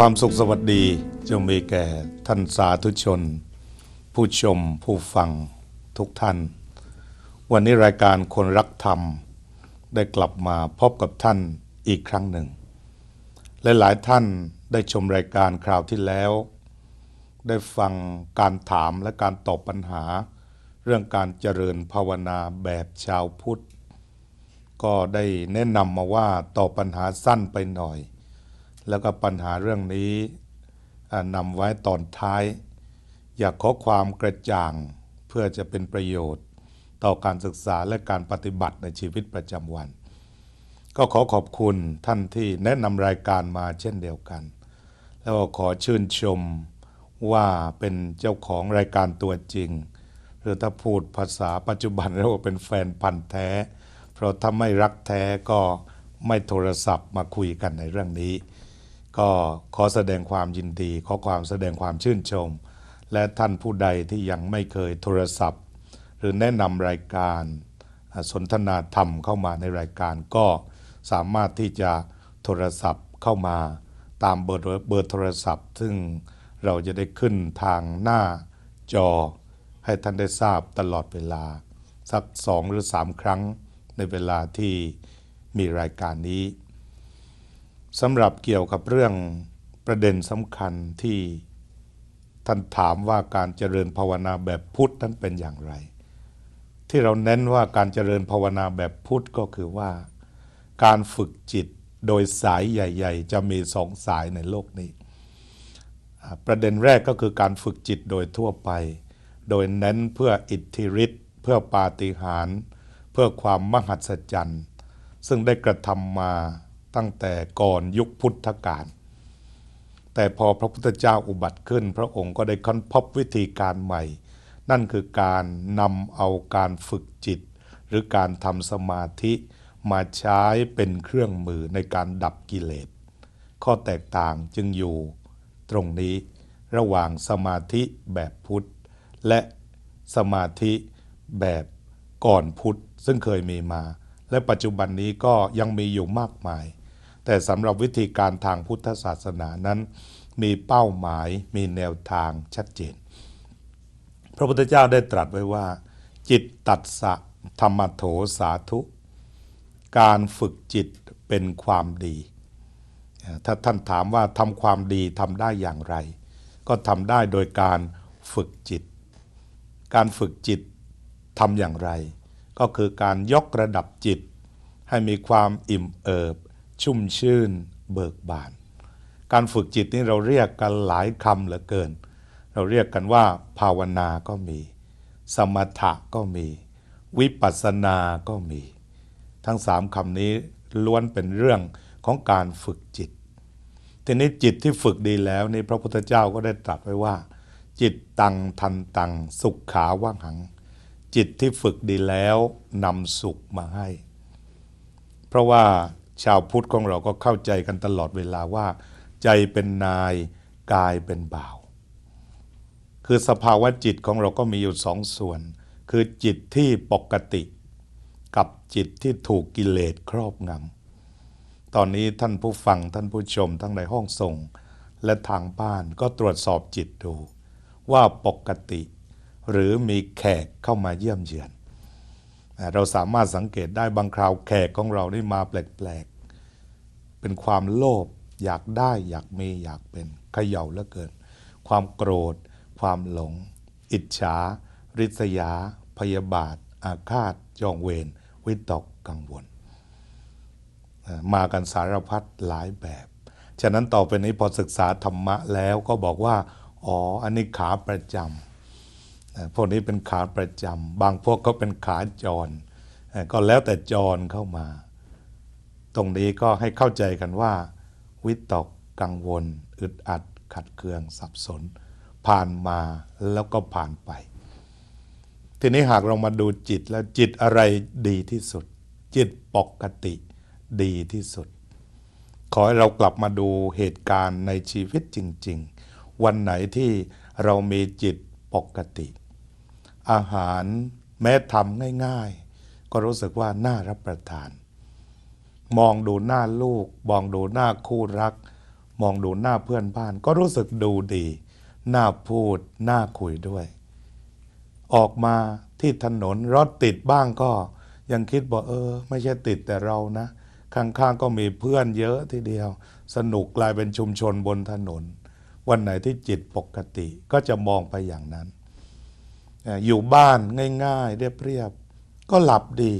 ความสุขสวัสดีจงมีแก่ท่านสาธุชน ผู้ชมผู้ฟังทุกท่าน วันนี้รายการคนรักธรรม ได้กลับมาพบกับท่านอีกครั้งหนึ่ง และหลายท่านได้ชมรายการคราวที่แล้ว ได้ฟังการถามและการตอบปัญหา เรื่องการเจริญภาวนาแบบชาวพุทธ ก็ได้แนะนำมาว่าตอบปัญหาสั้นไปหน่อย แล้วก็ปัญหาเรื่องนี้นำไว้ตอนท้าย อยากขอความกระจ่างเพื่อจะเป็นประโยชน์ ต่อการศึกษาและการปฏิบัติในชีวิตประจำวัน ก็ขอขอบคุณท่านที่แนะนำรายการมาเช่นเดียวกัน แล้วก็ขอชื่นชมว่าเป็นเจ้าของรายการตัวจริง หรือถ้าพูดภาษาปัจจุบันเรียกว่าเป็นแฟนพันธ์แท้ เพราะถ้าไม่รักแท้ก็ไม่โทรศัพท์มาคุยกันในเรื่องนี้ ก็ขอแสดงความยินดี ขอความแสดงความชื่นชม และท่านผู้ใดที่ยังไม่เคยโทรศัพท์ หรือแนะนำรายการสนทนาธรรมเข้ามาในรายการก็สามารถที่จะโทรศัพท์เข้ามาตามเบอร์เบอร์โทรศัพท์ ซึ่งเราจะได้ขึ้นทางหน้าจอ ให้ท่านได้ทราบตลอดเวลา สักสองหรือสามครั้งในเวลาที่มีรายการนี้ สำหรับเกี่ยวกับเรื่องประเด็นสำคัญที่ท่านถามว่าการเจริญภาวนาแบบพุทธนั้นเป็นอย่างไร ที่เราเน้นว่าการเจริญภาวนาแบบพุทธก็คือว่า การฝึกจิตโดยสายใหญ่ ๆ จะมีสองสายในโลกนี้ ประเด็นแรกก็คือการฝึกจิตโดยทั่วไป โดยเน้นเพื่ออิทธิฤทธิ์เพื่อปาฏิหาริย์เพื่อความมหัศจรรย์ ซึ่งได้กระทำมา ตั้งแต่ก่อนยุคพุทธกาลแต่พอพระพุทธเจ้าอุบัติขึ้น พระองค์ก็ได้ค้นพบวิธีการใหม่ นั่นคือการนำเอาการฝึกจิต หรือการทำสมาธิมาใช้เป็นเครื่องมือในการดับกิเลส ข้อแตกต่างจึงอยู่ ตรงนี้ระหว่างสมาธิแบบพุทธ และสมาธิแบบก่อนพุทธ ซึ่งเคยมีมา และปัจจุบันนี้ก็ยังมีอยู่มากมาย แต่สำหรับวิธีการทางพุทธศาสนานั้น มีเป้าหมายมีแนวทางชัดเจน พระพุทธเจ้าได้ตรัสไว้ว่า จิตตัดสะธรรมโถสาธุ การฝึกจิตเป็นความดี ถ้าท่านถามว่าทำความดีทำได้อย่างไร ก็ทำได้โดยการฝึกจิต การฝึกจิตทำอย่างไร ก็คือการยกระดับจิต ให้มีความอิ่มเอิบ ชุ่มชื่นเบิกบาน การฝึกจิตนี้เราเรียกกันหลายคำเหลือเกิน เราเรียกกันว่า ภาวนาก็มี สมถะก็มี วิปัสสนาก็มี ทั้งสามคำนี้ล้วนเป็นเรื่องของการฝึกจิต ทีนี้จิตที่ฝึกดีแล้วนี่พระพุทธเจ้าก็ได้ตรัสไว้ว่า จิตตังทันตังสุขขาว่างหัง จิตที่ฝึกดีแล้วนำสุขมาให้ เพราะว่า ชาวพุทธของเราก็เข้าใจกันตลอดเวลาว่า ใจเป็นนายกายเป็นบ่าว คือสภาวะจิตของเราก็มีอยู่สองส่วน คือจิตที่ปกติ กับจิตที่ถูกกิเลสครอบงำตอนนี้ท่านผู้ฟังท่านผู้ชมทั้งในห้องส่ง และทางบ้านก็ตรวจสอบจิตดู ว่าปกติ หรือมีแขกเข้ามาเยี่ยมเยือนเราสามารถสังเกตได้บางคราวแขกของเรานี่มาแปลก เป็นความโลภอยากได้อยากมีอยากเป็นเขย่าเหลือเกิน ความโกรธ ความหลง อิจฉา ริษยา พยาบาท อาฆาตจองเวรวิตกกังวล มากันสารพัดหลายแบบ ฉะนั้นต่อไปนี้พอศึกษาธรรมะแล้วก็บอกว่า อ๋อ อันนี้ขาประจำพวกนี้เป็นขาประจำบางพวกก็เป็นขาจร ก็แล้วแต่จรเข้ามา ตรงนี้ก็ให้เข้าใจกันว่า วิตกกังวล อึดอัด ขัดเคือง สับสน ผ่านมาแล้วก็ผ่านไป ทีนี้หากเรามาดูจิตแล้วจิตอะไรดีที่สุด จิตปกติดีที่สุด ขอให้เรากลับมาดูเหตุการณ์ในชีวิตจริง ๆ วันไหนที่เรามีจิตปกติ อาหารแม้ทำง่าย ๆ ก็รู้สึกว่าน่ารับประทาน มองดูหน้าลูก มองดูหน้าคู่รัก มองดูหน้าเพื่อนบ้าน ก็รู้สึกดูดีน่าพูดน่าคุยด้วย ออกมาที่ถนนรถติดบ้างก็ ยังคิดบอกเออ ไม่ใช่ติดแต่เรานะ ข้างๆก็มีเพื่อนเยอะทีเดียว สนุกกลายเป็นชุมชนบนถนน วันไหนที่จิตปกติก็จะมองไปอย่างนั้น อยู่บ้านง่ายๆ เรียบๆก็หลับดี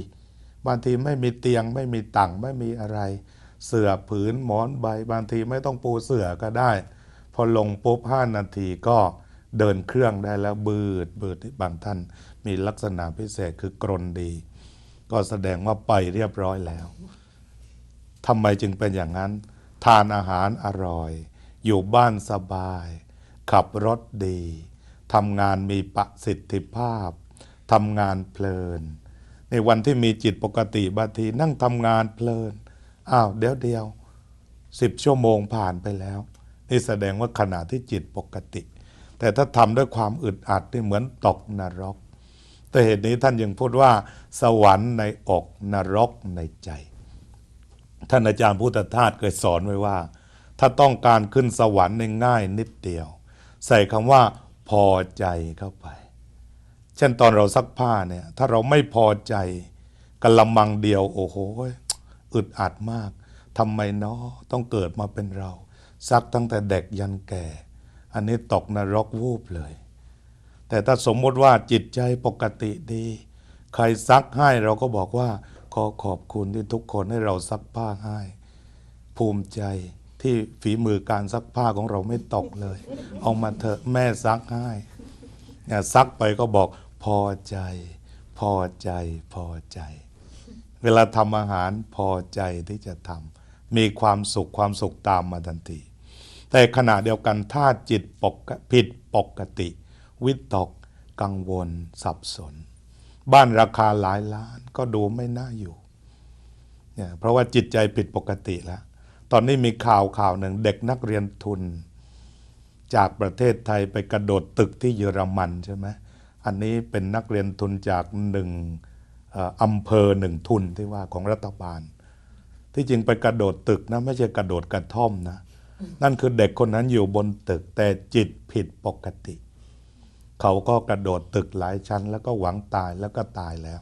บางทีไม่มีเตียงไม่มีตังไม่มีอะไร เสื่อผืนหมอนใบบางทีไม่ต้องปูเสื่อก็ได้ พอลงปุ๊บห้านาทีก็เดินเครื่องได้แล้วบืดบืดบางท่านมีลักษณะพิเศษคือกรนดี ก็แสดงว่าไปเรียบร้อยแล้วทำไมจึงเป็นอย่างนั้น ทานอาหารอร่อย อยู่บ้านสบาย ขับรถดีทำงานมีประสิทธิภาพทำงานเพลิน ในวันที่มีจิตปกติบางทีนั่งทำงานเพลินอ้าวเดี๋ยวเดียวสิบชั่วโมงผ่านไปแล้ว นี่แสดงว่าขณะที่จิตปกติ แต่ถ้าทำด้วยความอึดอัดนี่เหมือนตกนรก แต่เหตุนี้ท่านยังพูดว่า สวรรค์ในอกนรกในใจ ท่านอาจารย์พุทธทาสเคยสอนไว้ว่า ถ้าต้องการขึ้นสวรรค์ในง่ายนิดเดียว ใส่คำว่า พอใจเข้าไป เช่นตอนเราซักผ้าเนี่ย ถ้าเราไม่พอใจกะละมังเดียว โอ้โหอึดอัดมากทำไมเนาะต้องเกิดมาเป็นเรา ซักตั้งแต่เด็กยันแก่ อันนี้ตกนรกวูบเลย แต่ถ้าสมมติว่าจิตใจปกติดี ใครซักให้เราก็บอกว่า ขอขอบคุณที่ทุกคนให้เราซักผ้าให้ ภูมิใจที่ฝีมือการซักผ้าของเราไม่ตกเลย เอามาเถอะแม่ซักให้เนี่ยซักไปก็บอก อใจ พอใจพอใจ เวลาทำอาหารพอใจที่จะทำมีความสุขความสุขตามมาทันที แต่ขณะเดียวกันถ้าจิตปกผิดปกติ วิตกกังวลสับสน บ้านราคาหลายล้านก็ดูไม่น่าอยู่เนี่ยเพราะว่าจิตใจผิดปกติแล้ว ตอนนี้มีข่าวข่าวหนึ่งเด็กนักเรียนทุน จากประเทศไทยไปกระโดดตึกที่เยอรมันใช่ไหม อันนี้เป็นนักเรียนทุนจากหนึ่งเอ่ออำเภอหนึ่งทุนที่ว่าของรัฐบาล ที่จริงไปกระโดดตึกนะไม่ใช่กระโดดกระท่อมนะ นั่นคือเด็กคนนั้นอยู่บนตึกแต่จิตผิดปกติ เขาก็กระโดดตึกหลายชั้น แล้วก็หวังตายแล้วก็ตายแล้ว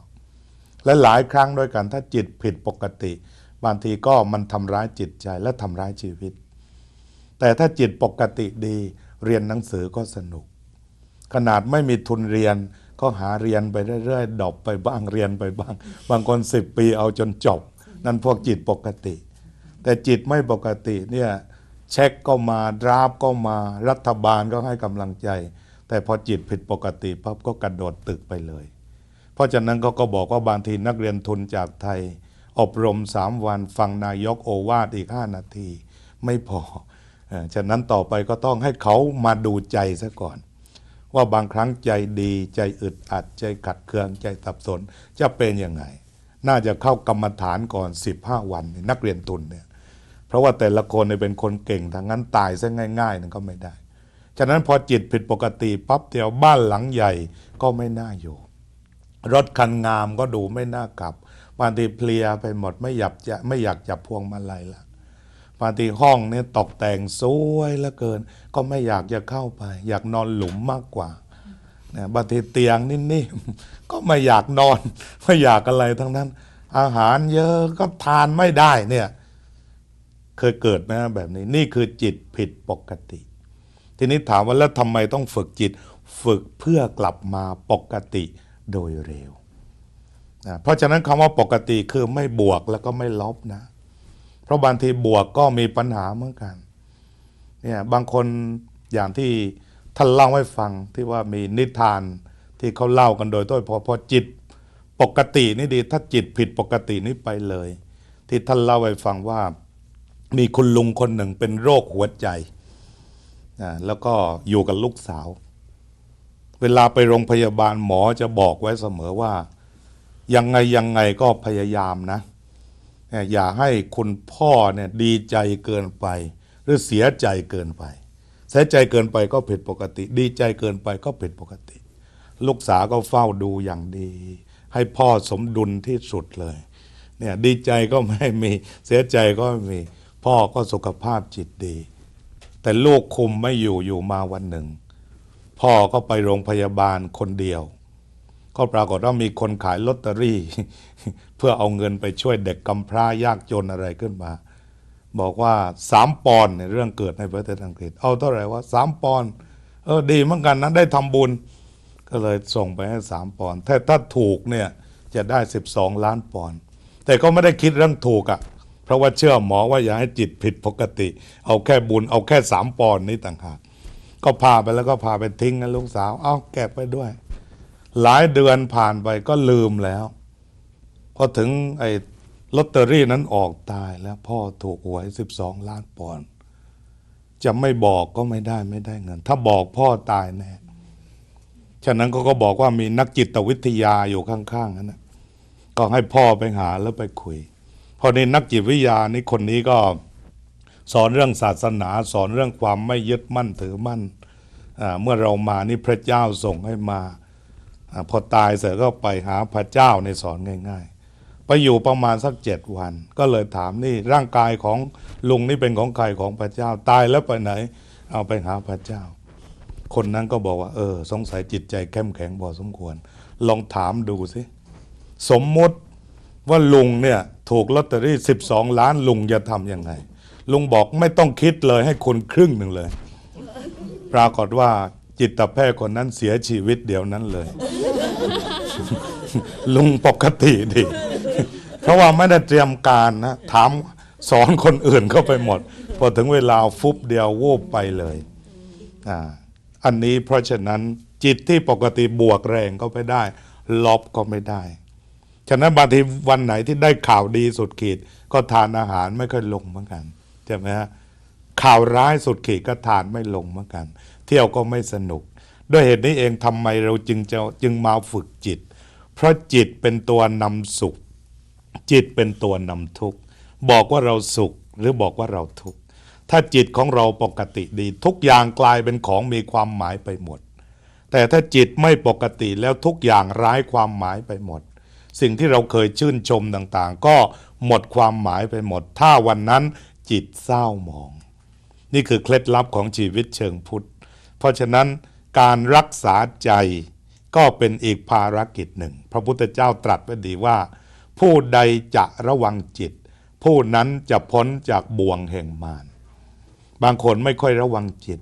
และหลายครั้งด้วยกันถ้าจิตผิดปกติ บางทีก็มันทำร้ายจิตใจและทำร้ายชีวิต แต่ถ้าจิตปกติดีเรียนหนังสือก็สนุก ขนาดไม่มีทุนเรียน ก็หาเรียนไปเรื่อยๆดอปไปบ้างเรียนไปบ้าง บางคนสิบปีเอาจนจบ นั่นพวกจิตปกติ แต่จิตไม่ปกติเนี่ยเช็คก็มาดราฟก็มารัฐบาลก็ให้กำลังใจ แต่พอจิตผิดปกติปั๊บก็กระโดดตึกไปเลย เพราะฉะนั้นเขาก็บอกว่าบางทีนักเรียนทุนจากไทย อบรมสามวันฟังนายกโอวาทอีกห้านาที ไม่พอฉะนั้นต่อไปก็ต้องให้เขามาดูใจซะก่อน ว่าบางครั้งใจดีใจอึดอัดใจขัดเคืองใจสับสน จะเป็นยังไง น่าจะเข้ากรรมฐานก่อน 15 วันนักเรียนทุนเนี่ยเพราะว่าแต่ละคนเนี่ยเป็นคนเก่งทางนั้นตายซะง่ายๆนั่นก็ไม่ได้ ฉะนั้นพอจิตผิดปกติปั๊บเดียวบ้านหลังใหญ่ก็ไม่น่าอยู่ รถคันงามก็ดูไม่น่ากลับบางทีเพลียไปหมดไม่อยากจะไม่อยากจับพวงมาลัยละ บางทีห้องเนี่ยตกแต่งสวยเหลือเกิน ก็ไม่อยากจะเข้าไป อยากนอนหลุมมากกว่าเนี่ยบางทีเตียงนิ่มๆก็ไม่อยากนอนไม่อยากอะไรทั้งนั้น อาหารเยอะก็ทานไม่ได้เนี่ย เคยเกิดไหมแบบนี้ นี่คือจิตผิดปกติ ทีนี้ถามว่าแล้วทำไมต้องฝึกจิต ฝึกเพื่อกลับมาปกติโดยเร็วนะเพราะฉะนั้นคำว่าปกติคือไม่บวกแล้วก็ไม่ลบนะ เพราะบางทีบวกก็มีปัญหาเหมือนกันเนี่ยบางคนอย่างที่ท่านเล่าให้ฟังที่ว่ามีนิทานที่เขาเล่ากันโดยต้นพอพอจิตปกตินี่ดี ถ้าจิตผิดปกตินี่ไปเลย ที่ท่านเล่าให้ฟังว่า มีคุณลุงคนหนึ่งเป็นโรคหัวใจนะแล้วก็อยู่กับลูกสาว เวลาไปโรงพยาบาลหมอจะบอกไว้เสมอว่า ยังไงยังไงก็พยายามนะ อย่าให้คุณพ่อเนี่ยดีใจเกินไป หรือเสียใจเกินไป เสียใจเกินไปก็ผิดปกติ ดีใจเกินไปก็ผิดปกติ ลูกสาวก็เฝ้าดูอย่างดี ให้พ่อสมดุลที่สุดเลยเนี่ยดีใจก็ไม่มีเสียใจก็ไม่มี พ่อก็สุขภาพจิตดี แต่ลูกคุมไม่อยู่อยู่มาวันหนึ่ง พ่อก็ไปโรงพยาบาลคนเดียว ก็ปรากฏว่ามีคนขายลอตเตอรี่ เพื่อเอาเงินไปช่วยเด็กกำพร้ายากจนอะไรขึ้นมา บอกว่าสามปอนด์เนี่ยเรื่องเกิดในประเทศอังกฤษ เอาเท่าไหร่ว่าสามปอนเออดีเหมือนกันนะได้ทำบุญ ก็เลยส่งไปให้สามปอนถ้าถ้าถูกเนี่ยจะได้สิบสองล้านปอนแต่ก็ไม่ได้คิดเรื่องถูกอะ่ะ เพราะว่าเชื่อหมอว่าอย่าให้จิตผิดปกติ เอาแค่บุญเอาแค่สามปอนนี้ต่างหากก็พาไปแล้วก็พาไปทิ้งนะลูกสาว เอาแกบไปด้วย หลายเดือนผ่านไปก็ลืมแล้ว พอถึงไอ้ลอตเตอรี่นั้นออกตายแล้วพ่อถูกหวยสิบสองล้านปอนด์จะไม่บอกก็ไม่ได้ไม่ได้เงิน ถ้าบอกพ่อตายแน่ฉะนั้นก็ก็บอกว่ามีนักจิตวิทยาอยู่ข้างๆนั่นนะก็ให้พ่อไปหาแล้วไปคุย พอในนักจิตวิทยานี่คนนี้ก็สอนเรื่องศาสนา สอนเรื่องความไม่ยึดมั่นถือมั่น เมื่อเรามานี่พระเจ้าส่งให้มา พอตายเสร็จก็ไปหาพระเจ้าในสอนง่าย ๆ ไปอยู่ประมาณสักเจ็ดวัน ก็เลยถามนี่ร่างกายของลุงนี่เป็นของใครของพระเจ้าตายแล้วไปไหน เอาไปหาพระเจ้า คนนั้นก็บอกว่า เออ สงสัยจิตใจเข้มแข็งพอสมควร ลองถามดูสิสมมติว่าลุงเนี่ยถูกลอตเตอรี่ 12 ล้านลุงจะทำยังไง ลุงบอกไม่ต้องคิดเลยให้คนครึ่งหนึ่งเลย ปรากฏว่า จิตแพทย์คนนั้นเสียชีวิตเดียวนั้นเลย ลุงปกติดิเพราะว่าไม่ได้เตรียมการนะ ถามสอนคนอื่นเข้าไปหมด พอถึงเวลาฟุบเดียววูบไปเลยอ่าอันนี้เพราะฉะนั้นจิตที่ปกติบวกแรงก็ไม่ได้ ลบก็ไม่ได้ ฉะนั้นบางทีวันไหนที่ได้ข่าวดีสุดขีด ก็ทานอาหารไม่ค่อยลงเหมือนกันใช่ไหมฮะข่าวร้ายสุดขีดก็ทานไม่ลงเหมือนกัน เที่ยวก็ไม่สนุก ด้วยเหตุนี้เองทำไมเราจึงจะจึงมาฝึกจิต เพราะจิตเป็นตัวนำสุข จิตเป็นตัวนำทุกข์บอกว่าเราสุขหรือบอกว่าเราทุกข์ถ้าจิตของเราปกติดี ทุกอย่างกลายเป็นของมีความหมายไปหมด แต่ถ้าจิตไม่ปกติแล้วทุกอย่างร้ายความหมายไปหมด สิ่งที่เราเคยชื่นชมต่างๆ ก็หมดความหมายไปหมด ถ้าวันนั้นจิตเศร้าหมอง นี่คือเคล็ดลับของชีวิตเชิงพุทธ เพราะฉะนั้นการรักษาใจก็เป็นอีกภารกิจหนึ่ง พระพุทธเจ้าตรัสไว้ดีว่า ผู้ใดจะระวังจิต ผู้นั้นจะพ้นจากบ่วงแห่งมารบางคนไม่ค่อยระวังจิต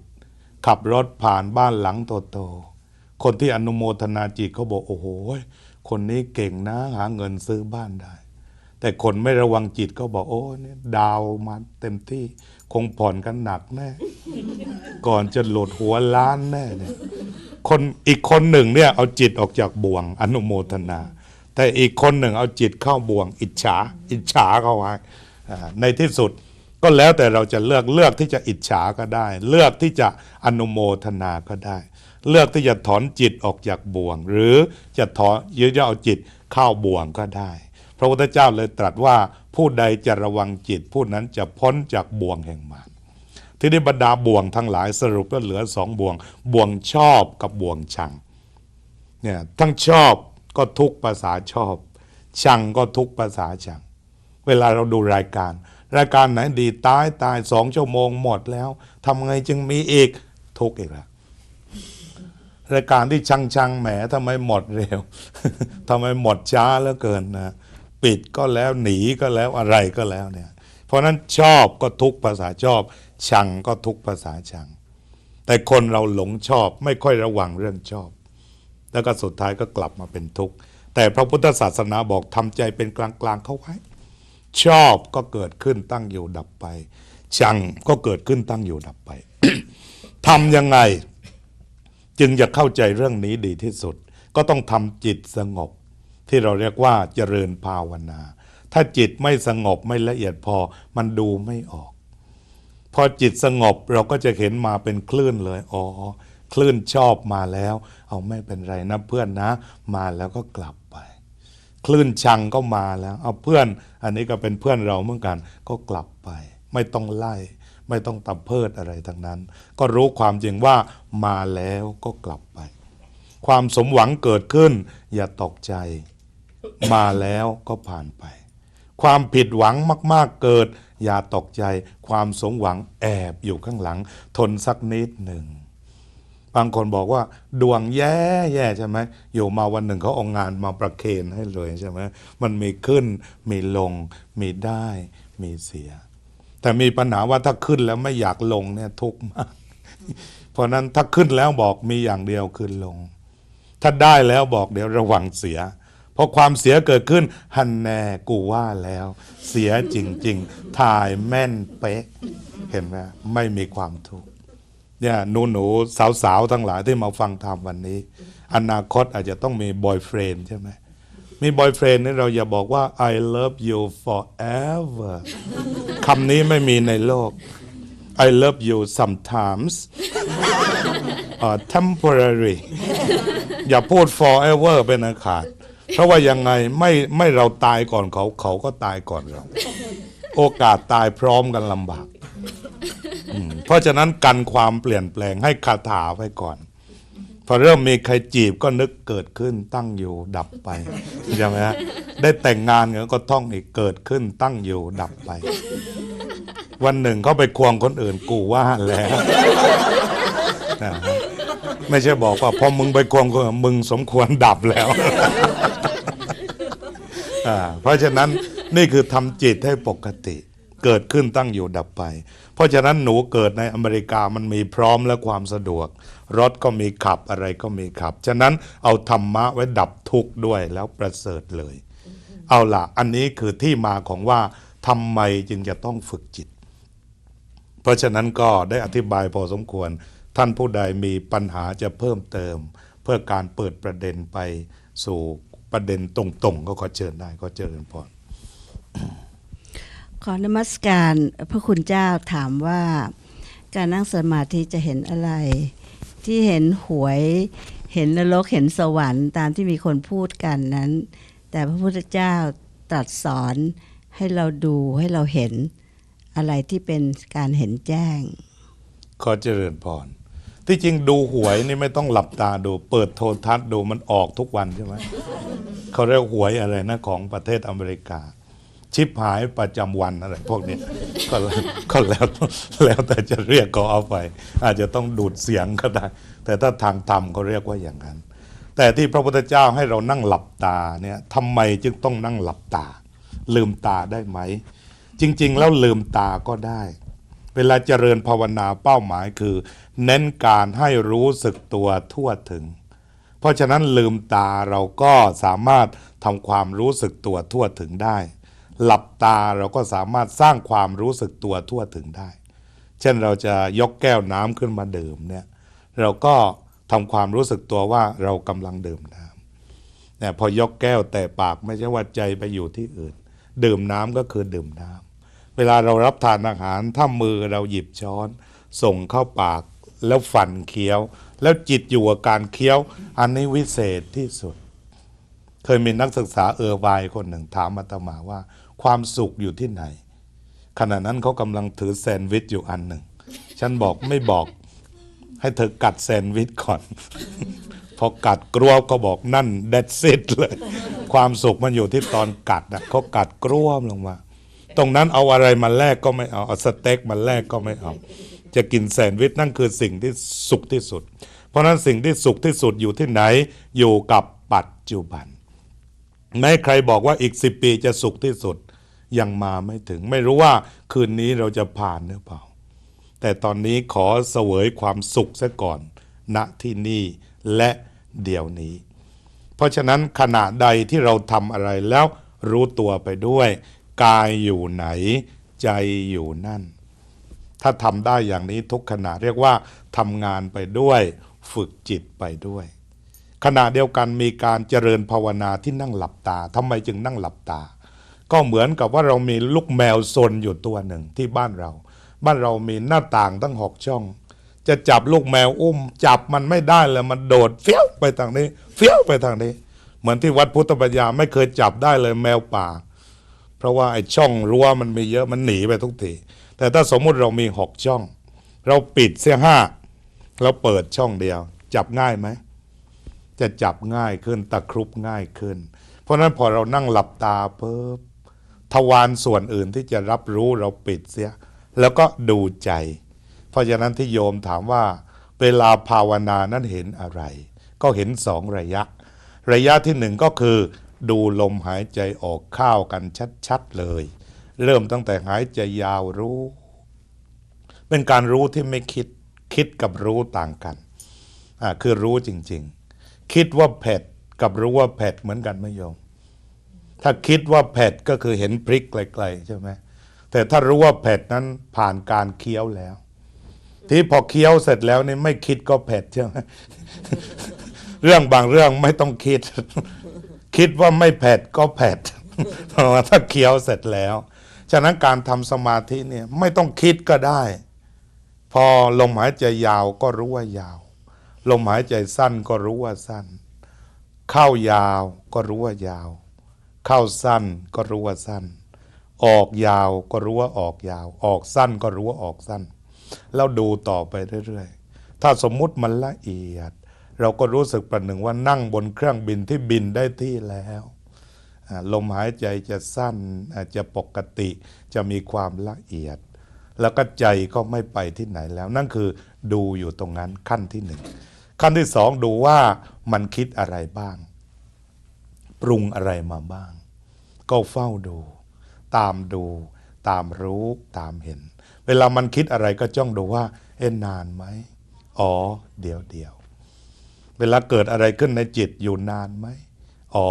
ขับรถผ่านบ้านหลังโตๆคนที่อนุโมทนาจิตเขาบอกโอ้โหคนนี้เก่งนะหาเงินซื้อบ้านได้ แต่คนไม่ระวังจิตก็บอกโอ้เนี่ยดาวมาเต็มที่ คงผ่อนกันหนักแน่ก่อนจะหลุดหัวล้านแน่เนี่ยคนอีกคนหนึ่งเนี่ยเอาจิตออกจากบ่วง อนุโมทนา แต่อีกคนหนึ่งเอาจิตเข้าบ่วง อิจฉา อิจฉาเข้าไว้ในที่สุดก็แล้วแต่เราจะเลือกเลือกที่จะอิจฉาก็ได้ เลือกที่จะอนุโมทนาก็ได้ เลือกที่จะถอนจิตออกจากบ่วง หรือจะถอนยืจะเอาจิตเข้าบ่วงก็ได้ พระพุทธเจ้าเลยตรัสว่าผู้ใดจะระวังจิต ผู้นั้นจะพ้นจากบ่วงแห่งมารที่นี้บรรดาบ่วงทั้งหลายสรุปแล้วเหลือสองบ่วง บ่วงชอบกับบ่วงชังเนี่ยทั้งชอบก็ทุกภาษาชอบ ชังก็ทุกภาษาชัง เวลาเราดูรายการ รายการไหนดีตายตายสองชั่วโมงหมดแล้วทำไงจึงมีอีกทุกอีกล้วรายการที่ชังชังแหมทำไมหมดเร็วทำไมหมดช้าเหลือเกินนะ ปิดก็แล้วหนีก็แล้วอะไรก็แล้วเนี่ยเพราะนั้นชอบก็ทุกภาษาชอบ ชังก็ทุกภาษาชัง แต่คนเราหลงชอบไม่ค่อยระวังเรื่องชอบ แล้วก็สุดท้ายก็กลับมาเป็นทุกข์แต่พระพุทธศาสนาบอกทำใจเป็นกลางๆเข้าไว้ ชอบก็เกิดขึ้นตั้งอยู่ดับไป ชังก็เกิดขึ้นตั้งอยู่ดับไปทำยังไง จึงจะเข้าใจเรื่องนี้ดีที่สุด ก็ต้องทำจิตสงบ ที่เราเรียกว่าเจริญภาวนา ถ้าจิตไม่สงบไม่ละเอียดพอมันดูไม่ออก พอจิตสงบเราก็จะเห็นมาเป็นคลื่นเลยอ๋อคลื่นชอบมาแล้ว เอาไม่เป็นไรนะเพื่อนนะ มาแล้วก็กลับไป คลื่นชังก็มาแล้ว เอาเพื่อน อันนี้ก็เป็นเพื่อนเราเหมือนกันก็กลับไป ไม่ต้องไล่ ไม่ต้องตำเพิดอะไรทั้งนั้น ก็รู้ความจริงว่ามาแล้วก็กลับไป ความสมหวังเกิดขึ้น อย่าตกใจ มาแล้วก็ผ่านไป ความผิดหวังมาก ๆเกิด อย่าตกใจ ความสมหวังแอบอยู่ข้างหลัง ทนสักนิดหนึ่งบางคนบอกว่า ดวงแย่แย่ใช่ไหมอยู่มาวันหนึ่งเขาเอางานมาประเคนให้เลยใช่ไหมมันมีขึ้น มีลง มีได้ มีเสีย แต่มีปัญหาว่าถ้าขึ้นแล้วไม่อยากลงเนี่ยทุกข์มาก เพราะนั้นถ้าขึ้นแล้วบอกมีอย่างเดียวคือลง ถ้าได้แล้วบอกเดี๋ยวระวังเสีย พราะความเสียเกิดขึ้นฮันแน่กูว่าแล้ว เสียจริง ๆ ถ่ายแม่นเป๊ะ เห็นไหมไม่มีความทุกข์เนี่ยหนูหนูสาวสาวทั้งหลายที่มาฟังธรรมวันนี้ อนาคตอาจจะต้องมีบอยเฟรนใช่ไหมมีบอยเฟรนนี่เราอย่าบอกว่า I love you forever คำนี้ไม่มีในโลก I love you sometimes เอ่อ temporary อย่าพูด forever เป็นอันขาด เพราะว่ายังไงไม่ไม่เราตายก่อนเขาเขาก็ตายก่อนเรา โอกาสตายพร้อมกันลำบากอืมเพราะฉะนั้นกันความเปลี่ยนแปลงให้คาถาไว้ก่อน พอเริ่มมีใครจีบก็นึกเกิดขึ้นตั้งอยู่ดับไปใช่ไหมฮะได้แต่งงานกันก็ท่องอีกเกิดขึ้นตั้งอยู่ดับไป วันหนึ่งเขาไปควงคนอื่นกูว่าแล้วนะฮะ ไม่ใช่บอกว่าพอมึงไปควงมึงสมควรดับแล้วเพราะฉะนั้นนี่คือทำจิตให้ปกติ เกิดขึ้นตั้งอยู่ดับไป เพราะฉะนั้นหนูเกิดในอเมริกามันมีพร้อมและความสะดวก รถก็มีขับอะไรก็มีขับ ฉะนั้นเอาธรรมะไว้ดับทุกข์ด้วยแล้วประเสริฐเลย เอาล่ะ อันนี้คือที่มาของว่าทำไมจึงจะต้องฝึกจิต เพราะฉะนั้นก็ได้อธิบายพอสมควร ท่านผู้ใดมีปัญหาจะเพิ่มเติม เพื่อการเปิดประเด็นไปสู่ประเด็นตรงๆ ก็ขอเชิญได้ก็เจริญพรขอนมัสการพระคุณเจ้าถามว่าการนั่งสมาธิจะเห็นอะไร ที่เห็นหวย เห็นนรกเห็นสวรรค์ตามที่มีคนพูดกันนั้น แต่พระพุทธเจ้าตรัสสอนให้เราดูให้เราเห็นอะไรที่เป็นการเห็นแจ้ง ขอเจริญพร ที่จริงดูหวยนี่ไม่ต้องหลับตาดู เปิดโทรทัศน์ดูมันออกทุกวันใช่ไหมเขาเรียกหวยอะไรนะของประเทศอเมริกา ชิปหายประจำวันอะไรพวกนี้ก็แล้วก็แล้วแล้วแต่จะเรียกเขาเอาไป อาจจะต้องดูดเสียงก็ได้ แต่ถ้าทางธรรมเขาเรียกว่าอย่างนั้น แต่ที่พระพุทธเจ้าให้เรานั่งหลับตาเนี่ยทำไมจึงต้องนั่งหลับตา ลืมตาได้ไหม จริง ๆ แล้วลืมตาก็ได้ เวลาเจริญภาวนาเป้าหมายคือ เน้นการให้รู้สึกตัวทั่วถึง เพราะฉะนั้นลืมตาเราก็สามารถทำความรู้สึกตัวทั่วถึงได้ หลับตาเราก็สามารถสร้างความรู้สึกตัวทั่วถึงได้ เช่นเราจะยกแก้วน้ำขึ้นมาดื่มเนี่ยเราก็ทำความรู้สึกตัวว่าเรากำลังดื่มน้ำเนี่ยพอยกแก้วแต่ปากไม่ใช่ว่าใจไปอยู่ที่อื่น ดื่มน้ำก็คือดื่มน้ำ เวลาเรารับทานอาหาร ถ้ามือเราหยิบช้อน ส่งเข้าปากแล้วฝันเคี้ยว แล้วจิตอยู่กับการเคี้ยว อันนี้วิเศษที่สุด เคยมีนักศึกษาเออร์ไวน์คนหนึ่งถามอาตมาว่า ความสุขอยู่ที่ไหน ขณะนั้นเขากำลังถือแซนด์วิชอยู่อันหนึ่ง ฉันบอกไม่บอก ให้เธอกัดแซนด์วิชก่อน พอกัดกรวบก็บอกนั่น that's it เลย ความสุขมันอยู่ที่ตอนกัดนะเขากัดกรวบลงมา ตรงนั้นเอาอะไรมาแลกก็ไม่เอา เอาสเต็กมาแลกก็ไม่เอา จะกินแซนด์วิชนั่นคือสิ่งที่สุขที่สุด เพราะนั้นสิ่งที่สุขที่สุดอยู่ที่ไหน อยู่กับปัจจุบันแม้ใครบอกว่าอีกสิปีจะสุขที่สุดยังมาไม่ถึง ไม่รู้ว่าคืนนี้เราจะผ่านหรือเปล่า แต่ตอนนี้ขอเสวยความสุขซะก่อนณที่นี่และเดี๋ยวนี้ เพราะฉะนั้นขณะใดที่เราทำอะไรแล้วรู้ตัวไปด้วย กายอยู่ไหน ใจอยู่นั่น ถ้าทำได้อย่างนี้ทุกขณะเรียกว่าทำงานไปด้วย ฝึกจิตไปด้วย ขณะเดียวกันมีการเจริญภาวนาที่นั่งหลับตาทำไมจึงนั่งหลับตา ก็เหมือนกับว่าเรามีลูกแมวซนอยู่ตัวหนึ่งที่บ้านเรา บ้านเรามีหน้าต่างตั้งหกช่อง จะจับลูกแมวอุ้ม จับมันไม่ได้เลยมันโดดเฟี้ยวไปทางนี้ เฟี้ยวไปทางนี้ เหมือนที่วัดพุทธปัญญาไม่เคยจับได้เลยแมวป่า ราะว่าไอ้ช่องรั้วมันมีเยอะมันหนีไปทุกทีแต่ถ้าสมมุติเรามีหกช่อง เราปิดเสียห้าเราเปิดช่องเดียว จับง่ายไหมจะจับง่ายขึ้นตะครุบง่ายขึ้น เพราะฉะนั้นพอเรานั่งหลับตาเพิ่บทวารส่วนอื่นที่จะรับรู้เราปิดเสีย แล้วก็ดูใจ เพราะฉะนั้นที่โยมถามว่า เวลาภาวนานั้นเห็นอะไร ก็เห็นสองระยะ ระยะที่หนึ่งก็คือ ดูลมหายใจออกเข้าวกันชัดๆเลย เริ่มตั้งแต่หายใจยาวรู้ เป็นการรู้ที่ไม่คิดคิดกับรู้ต่างกันอ่าคือรู้จริง ๆ คิดว่าเผ็ดกับรู้ว่าเผ็ดเหมือนกันไหมโยมถ้าคิดว่าเผ็ดก็คือเห็นพริกไกลๆใช่ไหมแต่ถ้ารู้ว่าเผ็ดนั้นผ่านการเคี้ยวแล้ว ที่พอเคี้ยวเสร็จแล้วนี่ไม่คิดก็เผ็ดใช่ไหมเรื่องบางเรื่องไม่ต้องคิด คิดว่าไม่เผ็ดก็เผ็ดเพราะว่าถ้าเคี้ยวเสร็จแล้ว ฉะนั้นการทำสมาธิเนี่ยไม่ต้องคิดก็ได้ พอลมหายใจยาวก็รู้ว่ายาว ลมหายใจสั้นก็รู้ว่าสั้น เข้ายาวก็รู้ว่ายาว เข้าสั้นก็รู้ว่าสั้น ออกยาวก็รู้ว่าออกยาว ออกสั้นก็รู้ว่าออกสั้น แล้วดูต่อไปเรื่อยๆ ถ้าสมมุติมันละเอียด เราก็รู้สึกประหนึ่งว่านั่งบนเครื่องบินที่บินได้ที่แล้วลมหายใจจะสั้นจะปกติจะมีความละเอียด แล้วก็ใจก็ไม่ไปที่ไหนแล้ว นั่นคือดูอยู่ตรงนั้นขั้นที่หนึ่งขั้นที่สองดูว่ามันคิดอะไรบ้าง ปรุงอะไรมาบ้าง ก็เฝ้าดู ตามดูตามรู้ตามเห็น เวลามันคิดอะไรก็จ้องดูว่า เอ็นนานไหมอ๋อ เดี๋ยวเดี๋ยว เวลาเกิดอะไรขึ้นในจิตอยู่นานไหมอ๋อ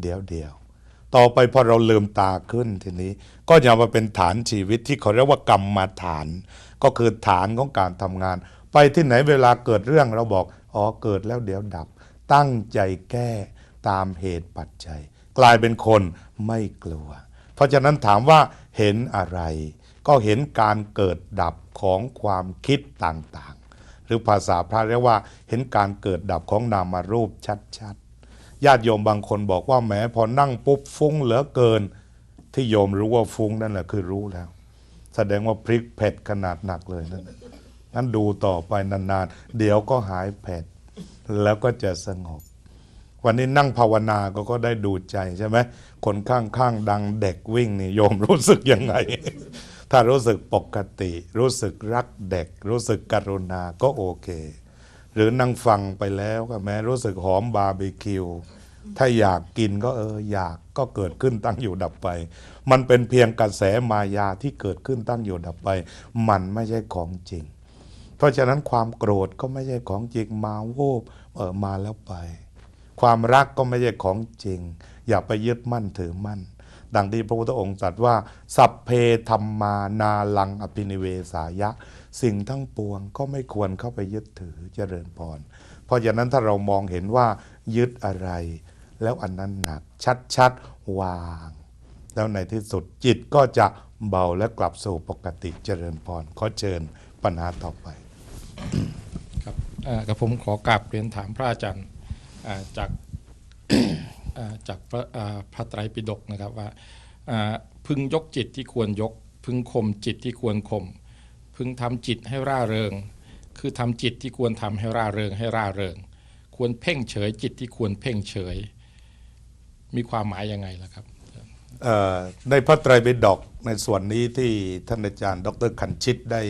เดี๋ยวเดียว ต่อไปพอเราลืมตาขึ้นทีนี้ ก็จะมาเป็นฐานชีวิตที่เขาเรียกว่ากรรมมาฐาน ก็คือฐานของการทำงาน ไปที่ไหนเวลาเกิดเรื่องเราบอก อ๋อเกิดแล้วเดี๋ยวดับ ตั้งใจแก้ตามเหตุปัจจัย กลายเป็นคนไม่กลัว เพราะฉะนั้นถามว่าเห็นอะไร ก็เห็นการเกิดดับของความคิดต่าง หรือภาษาพระเรียกว่าเห็นการเกิดดับของนามารูปชัดๆญาติโยมบางคนบอกว่าแหมพอนั่งปุ๊บฟุ้งเหลือเกิน ที่โยมรู้ว่าฟุ้งนั่นแหละคือรู้แล้ว แสดงว่าพริกเผ็ดขนาดหนักเลยนั่นนั้นดูต่อไปนานๆ เดี๋ยวก็หายเผ็ดแล้วก็จะสงบ วันนี้นั่งภาวนาก็ก็ได้ดูใจใช่ไหมคนข้างๆดังเด็กวิ่งนี่โยมรู้สึกยังไง ถ้ารู้สึกปกติ รู้สึกรักเด็ก รู้สึกกรุณาก็โอเค หรือนั่งฟังไปแล้วก็แม้รู้สึกหอมบาร์บีคิวถ้าอยากกินก็เอออยากก็เกิดขึ้นตั้งอยู่ดับไป มันเป็นเพียงกระแสมายาที่เกิดขึ้นตั้งอยู่ดับไป มันไม่ใช่ของจริง เพราะฉะนั้นความโกรธก็ไม่ใช่ของจริงมาโวบเออมาแล้วไป ความรักก็ไม่ใช่ของจริง อย่าไปยึดมั่นถือมั่น ดังที่พระพุทธองค์ตรัสว่า สัพเพธรรมานาลังอภินิเวสายะ สิ่งทั้งปวงก็ไม่ควรเข้าไปยึดถือเจริญพร เพราะฉะนั้นถ้าเรามองเห็นว่ายึดอะไร แล้วอันนั้นหนักชัดๆวาง แล้วในที่สุดจิตก็จะเบาและกลับสู่ปกติเจริญพรขอเชิญปัญหาต่อไปครับเอ่อกับผมขอกราบเรียนถามพระอาจารย์จาก จากพระพระไตรปิฎกนะครับว่าพึงยกจิตที่ควรยก พึงข่มจิตที่ควรข่มพึงทำจิตให้ร่าเริง คือทำจิตที่ควรทำให้ร่าเริงให้ร่าเริง ควรเพ่งเฉยจิตที่ควรเพ่งเฉย มีความหมายยังไงล่ะครับในพระไตรปิฎกในส่วนนี้ที่ท่านอาจารย์ ดรคันชิตได้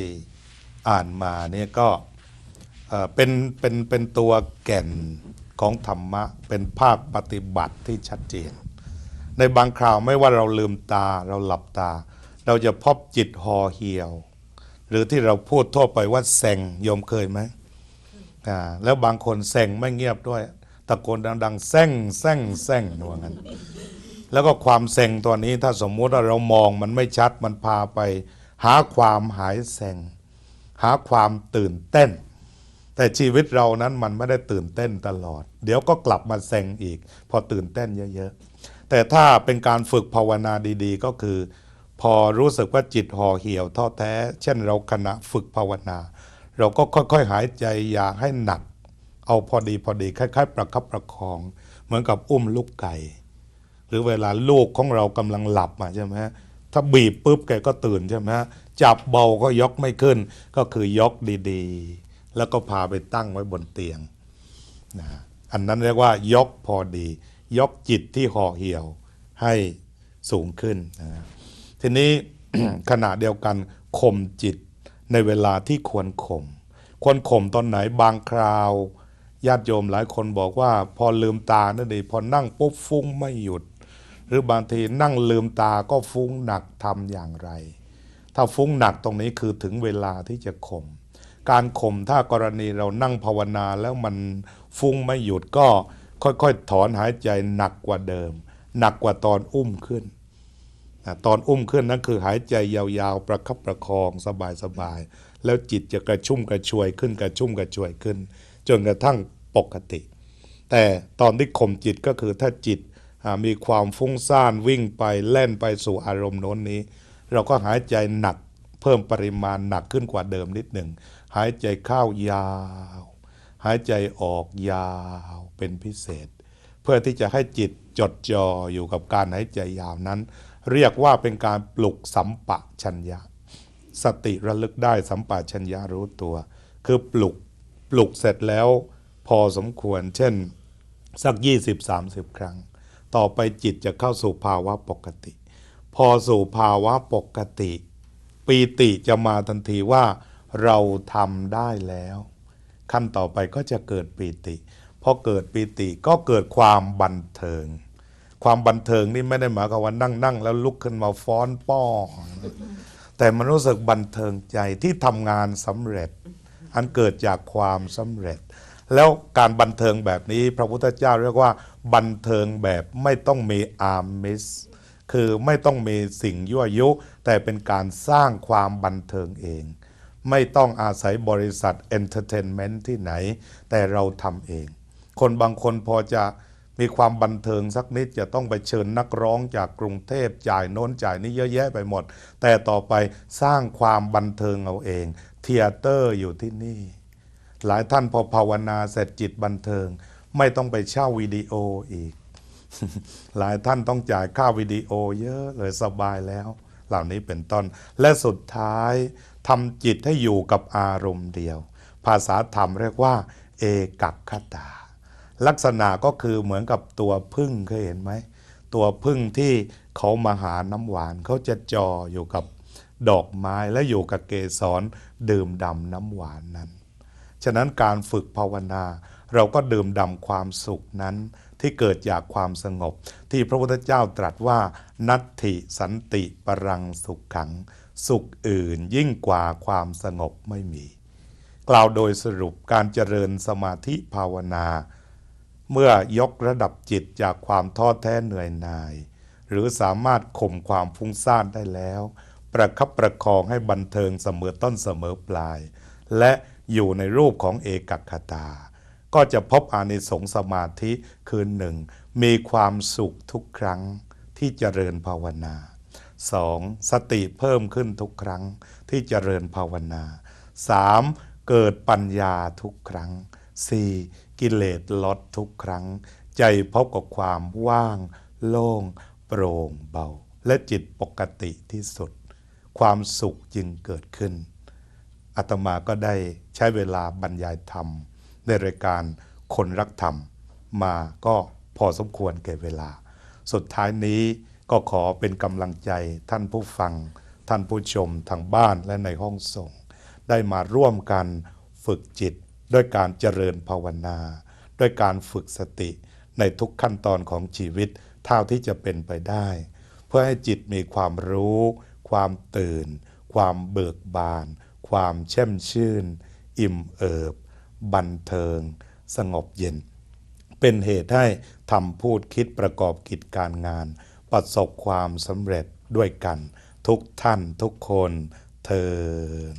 อ่านมาเนี่ยก็เป็นเป็นเป็นตัวแก่น ของธรรมะเป็นภาคปฏิบัติที่ชัดเจน ในบางคราวไม่ว่าเราลืมตาเราหลับตา เราจะพบจิตห่อเหี่ยว หรือที่เราพูดทั่วไปว่าแซงยมเคยไหมอ่าแล้วบางคนแซงไม่เงียบด้วย ตะโกนดังๆแซงแซงแซงนวงั้นแล้วก็ความเซ็งตัวนี้ถ้าสมมุติว่าเรามองมันไม่ชัดมันพาไป หาความหายเซ็งหาความตื่นเต้น แต่ชีวิตเรานั้นมันไม่ได้ตื่นเต้นตลอด เดี๋ยวก็กลับมาเซ็งอีก พอตื่นเต้นเยอะๆ แต่ถ้าเป็นการฝึกภาวนาดีๆ ก็คือ พอรู้สึกว่าจิตห่อเหี่ยวท้อแท้ เช่นเราขณะฝึกภาวนา เราก็ค่อยๆหายใจอย่าให้หนัก เอาพอดีพอดีคล้ายๆ ประคับประคอง เหมือนกับอุ้มลูกไก่ หรือเวลาลูกของเรากำลังหลับอะใช่ไหมฮะถ้าบีบปุ๊บแกก็ตื่นใช่ไหมฮะจับเบาก็ยกไม่ขึ้น ก็คือยกดีๆ แล้วก็พาไปตั้งไว้บนเตียงนะอันนั้นเรียกว่ายกพอดี ยกจิตที่ห่อเหี่ยวให้สูงขึ้นนะทีนี้ขณะเดียวกันข่มจิตในเวลาที่ควรข่มควรข่มตอนไหนบางคราวญาติโยมหลายคนบอกว่า พอลืมตานั่นเองพอนั่งปุ๊บฟุ้งไม่หยุด หรือบางทีนั่งลืมตาก็ฟุ้งหนักทำอย่างไร ถ้าฟุ้งหนักตรงนี้คือถึงเวลาที่จะข่ม การข่มถ้ากรณีเรานั่งภาวนาแล้วมันฟุ้งไม่หยุดก็ค่อยๆ ถอนหายใจหนักกว่าเดิม หนักกว่าตอนอุ้มขึ้นตอนอุ้มขึ้นนั่นคือหายใจยาวๆ ประคับประคองสบายๆ แล้วจิตจะกระชุ่มกระชวยขึ้นกระชุ่มกระชวยขึ้น จนกระทั่งปกติ แต่ตอนที่ข่มจิตก็คือถ้าจิตมีความฟุ้งซ่านวิ่งไปแล่นไปสู่อารมณ์โน้นนี้ เราก็หายใจหนักเพิ่มปริมาณหนักขึ้นกว่าเดิมนิดหนึ่ง หายใจเข้ายาว หายใจออกยาวเป็นพิเศษ เพื่อที่จะให้จิตจดจ่ออยู่กับการหายใจยาวนั้น เรียกว่าเป็นการปลุกสัมปะชัญญะ สติระลึกได้สัมปะชัญญะรู้ตัว คือปลุกปลุกเสร็จแล้ว พอสมควร เช่น สัก 20-30 ครั้ง ต่อไปจิตจะเข้าสู่ภาวะปกติ พอสู่ภาวะปกติ ปีติจะมาทันทีว่า เราทำได้แล้ว ขั้นต่อไปก็จะเกิดปีติพอเกิดปีติก็เกิดความบันเทิง ความบันเทิงนี่ไม่ได้หมายความว่านั่งนั่งแล้วลุกขึ้นมาฟ้อนป้อแต่มันรู้สึกบันเทิงใจที่ทำงานสำเร็จ อันเกิดจากความสำเร็จ แล้วการบันเทิงแบบนี้ พระพุทธเจ้าเรียกว่า บันเทิงแบบไม่ต้องมีอามิสคือไม่ต้องมีสิ่งยั่วยุ แต่เป็นการสร้างความบันเทิงเอง ไม่ต้องอาศัยบริษัทเอนเตอร์เทนเมนต์ที่ไหน แต่เราทำเอง คนบางคนพอจะมีความบันเทิงสักนิดจะต้องไปเชิญนักร้องจากกรุงเทพจ่ายโน้นจ่ายนี้เยอะแยะไปหมด แต่ต่อไปสร้างความบันเทิงเอาเองเทเตอร์อยู่ที่นี่ หลายท่านพอภาวนาเสร็จจิตบันเทิง ไม่ต้องไปเช่าวิดีโออีก หลายท่านต้องจ่ายค่าวิดีโอเยอะเลยสบายแล้ว เหล่านี้เป็นต้นและสุดท้าย ทำจิตให้อยู่กับอารมณ์เดียว ภาษาธรรมเรียกว่า เอกัคคตา ลักษณะก็คือเหมือนกับตัวพึ่งเคยเห็นไหม ตัวพึ่งที่เขามาหาน้ำหวานเขาจะจออยู่กับดอกไม้และอยู่กับเกสรดื่มดำน้ำหวานนั้น ฉะนั้นการฝึกภาวนา เราก็ดื่มดำความสุขนั้น ที่เกิดจากความสงบ ที่พระพุทธเจ้าตรัสว่า นัตถิสันติปรังสุขขัง สุขอื่นยิ่งกว่าความสงบไม่มี กล่าวโดยสรุปการเจริญสมาธิภาวนา เมื่อยกระดับจิตจากความท้อแท้เหนื่อยหน่าย หรือสามารถข่มความฟุ้งซ่านได้แล้ว ประคับประคองให้บันเทิงเสมอต้นเสมอปลาย และอยู่ในรูปของเอกคคตา ก็จะพบอานิสงส์สมาธิคือหนึ่งมีความสุขทุกครั้งที่เจริญภาวนา 2. สติเพิ่มขึ้นทุกครั้งที่เจริญภาวนา 3. เกิดปัญญาทุกครั้ง 4. กิเลสลดทุกครั้ง ใจพบกับความว่าง โล่ง โปร่งเบา และจิตปกติที่สุด ความสุขจึงเกิดขึ้นอาตมาก็ได้ใช้เวลาบรรยายธรรม ในรายการคนรักธรรมมาก็พอสมควรแก่เวลา สุดท้ายนี้ก็ขอเป็นกำลังใจท่านผู้ฟัง ท่านผู้ชมทางบ้านและในห้องส่ง ได้มาร่วมกันฝึกจิตด้วยการเจริญภาวนา ด้วยการฝึกสติในทุกขั้นตอนของชีวิตเท่าที่จะเป็นไปได้ เพื่อให้จิตมีความรู้ ความตื่น ความเบิกบาน ความแช่มชื่น อิ่มเอิบ บันเทิง สงบเย็น เป็นเหตุให้ทำพูดคิดประกอบกิจการงาน ประสบความสำเร็จด้วยกัน ทุกท่านทุกคนเทิน